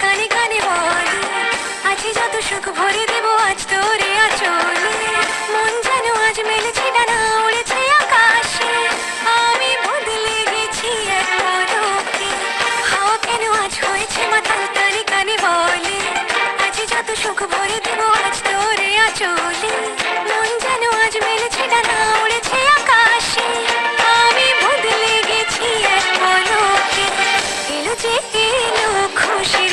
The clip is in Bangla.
কানে কানে বল, আজ যত সুখ ভরে দেব, আজ তোরে আচলে। মন যেন আজ মেলেছে ডানা, উড়েছে আকাশে। আমি বদলে গেছি এক পরকে হাওয়া কেন আজ হয়েছে মাতাল তারি কানে বলে? আজ যত সুখ ভরে দেব, আজ তোরে আচলে। এলো খুশির